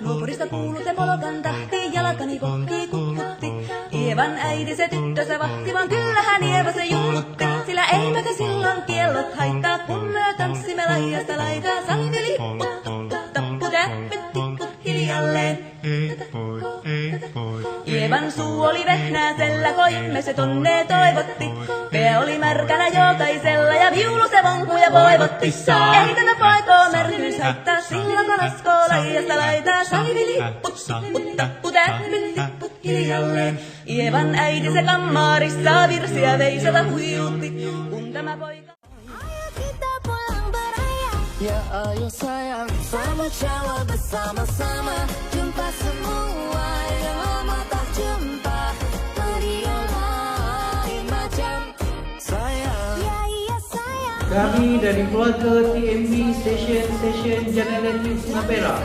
Nuoporista kuuluu se polokan tahti, jalkani pohtii kukkutti. Ievan äiti se tyttö se vahti, vaan kyllähän Ieva se jullutti. Sillä eipä se silloin kiellot haittaa, kun me tanssimme laidasta laitaa. Salmi lipput, tuttu, tappu, täppit, hiljalleen. Ievan suu oli vehnäisellä, koimme se tonne toivotti. Pää oli märkänä jokaisella ja viulu se vonkuja voivotti. Ei tänä poikoo märkyys haittaa, silloin kun askoo laidasta laitaa. Salmi lipput, tupput, tappu, täppit, tipput hiljalleen. Ievan äiti se kammarissa virsiä veisata huijutti. Kun tämä poika... Ya ayo sayang Sama cawa bersama-sama. Jumpa semua yang lama tak jumpa. Meriah lain macam sayang. Ya iya sayang. Kami dari keluarga TMB Station Station Jalan Sungai Perak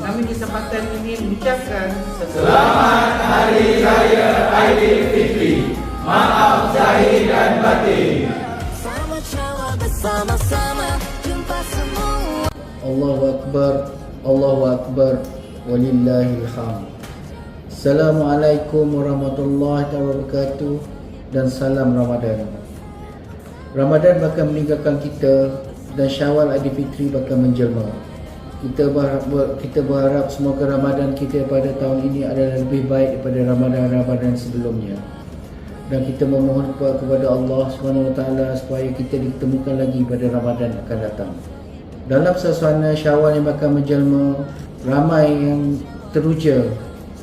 Kami kesempatan ini mengucapkan Selamat Sama cawa bersama-sama. Jumpa semua Allahu Akbar Allahu Akbar Walillahil hamd. Assalamualaikum warahmatullahi wabarakatuh Dan salam Ramadan. Ramadan bakal meninggalkan kita Dan Syawal Aidilfitri bakal menjelma. Kita berharap, kita berharap semoga Ramadan kita pada tahun ini adalah lebih baik daripada Ramadan-Ramadan sebelumnya. Dan kita memohon kepada Allah SWT supaya kita ditemukan lagi pada Ramadan akan datang. Dalam suasana Syawal yang bakal menjelma, ramai yang teruja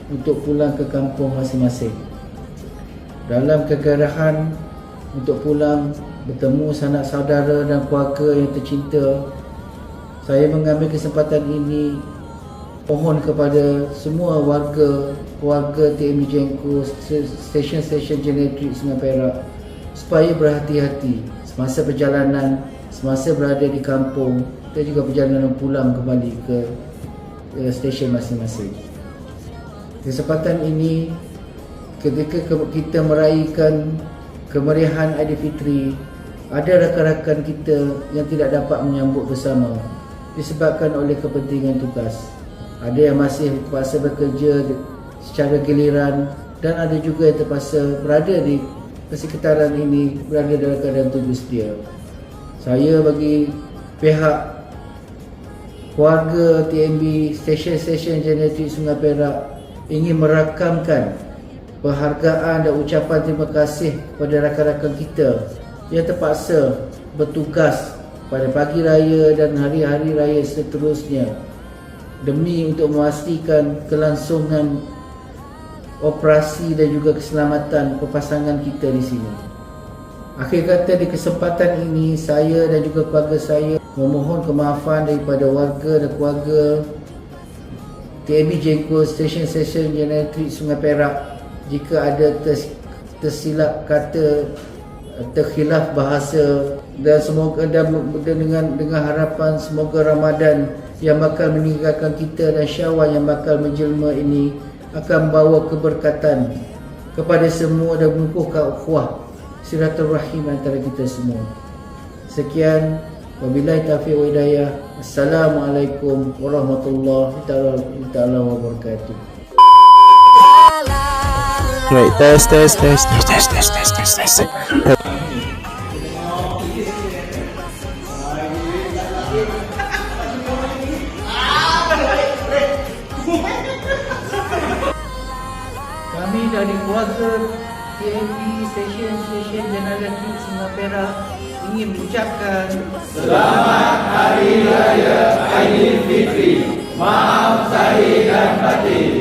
untuk pulang ke kampung masing-masing. Dalam kegerahan untuk pulang bertemu sanak saudara dan keluarga yang tercinta, saya mengambil kesempatan ini mohon kepada semua warga warga TMB Jengko stesen-stesen genetrik Sungai Perak supaya berhati-hati semasa perjalanan semasa berada di kampung dan juga perjalanan pulang kembali ke eh, stesen masing-masing. Kesempatan ini ketika ke- kita meraihkan kemeriahan Aidilfitri ada rakan-rakan kita yang tidak dapat menyambut bersama disebabkan oleh kepentingan tugas. Ada yang masih terpaksa bekerja secara giliran dan ada juga yang terpaksa berada di persekitaran ini berada dalam keadaan tujuh sedia. Saya bagi pihak keluarga TMB stesen-stesen genetik Sungai Perak ingin merakamkan penghargaan dan ucapan terima kasih kepada rakan-rakan kita yang terpaksa bertugas pada pagi raya dan hari-hari raya seterusnya demi untuk memastikan kelangsungan operasi dan juga keselamatan perpasangan kita di sini. Akhir kata di kesempatan ini saya dan juga keluarga saya memohon kemaafan daripada warga dan keluarga TMB Jengko stesen-stesen genetik Sungai Perak jika ada ters, tersilap kata terkhilaf bahasa dan semoga dan dengan dengan harapan semoga Ramadan yang bakal meninggalkan kita dan Syawal yang bakal menjelma ini akan membawa keberkatan kepada semua dan mengukuhkan ukhuwah silaturahim antara kita semua. Sekian wabillahi taufiq wa hidayah. Assalamualaikum warahmatullahi taala wabarakatuh. Wait, test, test, test, test, test, test, test, test, dari keluarga TNP Stesen Stesen Jenayah Kim Singapura ingin mengucapkan Selamat Hari Raya Aidilfitri. Maaf Zahir dan Batin.